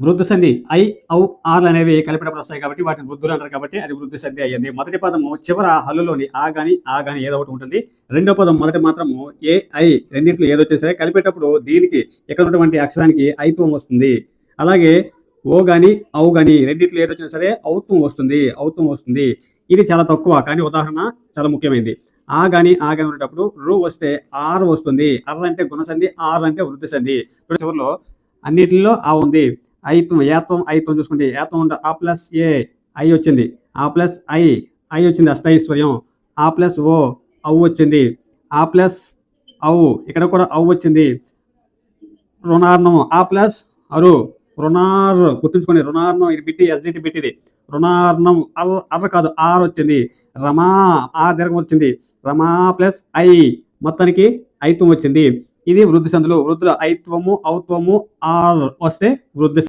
వృద్ధు సంధి ఐ ఔ ఆర్ అనేవి కలిపినప్పుడు వస్తాయి కాబట్టి వాటిని వృద్ధులు అంటారు కాబట్టి అది వృద్ధి సంధి అయ్యింది. మొదటి పదము చివర హల్లులోని ఆ గాని ఆ గాని ఏదో ఒకటి ఉంటుంది. రెండో పదం మొదటి మాత్రము ఏ ఐ రెండింటిలో ఏదో వచ్చేసరి కలిపేటప్పుడు దీనికి ఇక్కడ ఉన్నటువంటి అక్షరానికి ఐత్వం వస్తుంది. అలాగే ఓ గాని ఔ గాని రెండింటిలో ఏదో వచ్చినా సరే ఔత్వం వస్తుంది ఔత్వం వస్తుంది. ఇది చాలా తక్కువ కానీ ఉదాహరణ చాలా ముఖ్యమైనది. ఆ గాని ఆ గాని ఉండేటప్పుడు రు వస్తే ఆర్ వస్తుంది. అర్ అంటే గుణసంధి ఆర్ అంటే వృద్ధి సంధి. ఇప్పుడు చివరిలో అన్నిటిలో ఆ ఉంది. ఐత్వం ఏత్వం ఐత్వం చూసుకుంటే ఏత్వం ఉంటే ఆ ప్లస్ ఏ ఐ వచ్చింది. ఆ ప్లస్ ఐ ఐ వచ్చింది అష్టైశ్వర్యం ఆ ప్లస్ ఓ అవు వచ్చింది. ఆ ప్లస్ అవు ఇక్కడ కూడా అవు వచ్చింది. రుణార్ణం ఆ ప్లస్ అరు రుణార్ గుర్తుంచుకోండి రుణార్ణం ఇది బిట్టి ఎస్జిటి బిట్టిది. రుణార్ణం అల్ అర్ర కాదు ఆర్ వచ్చింది. రమా ఆ దీర్ఘం వచ్చింది. రమా ప్లస్ ఐ మొత్తానికి ఐత్వం వచ్చింది. ఇది వృద్ధి సందులు. వృద్ధుల ఐత్వము ఔత్వము ఆర్ వస్తే వృద్ధి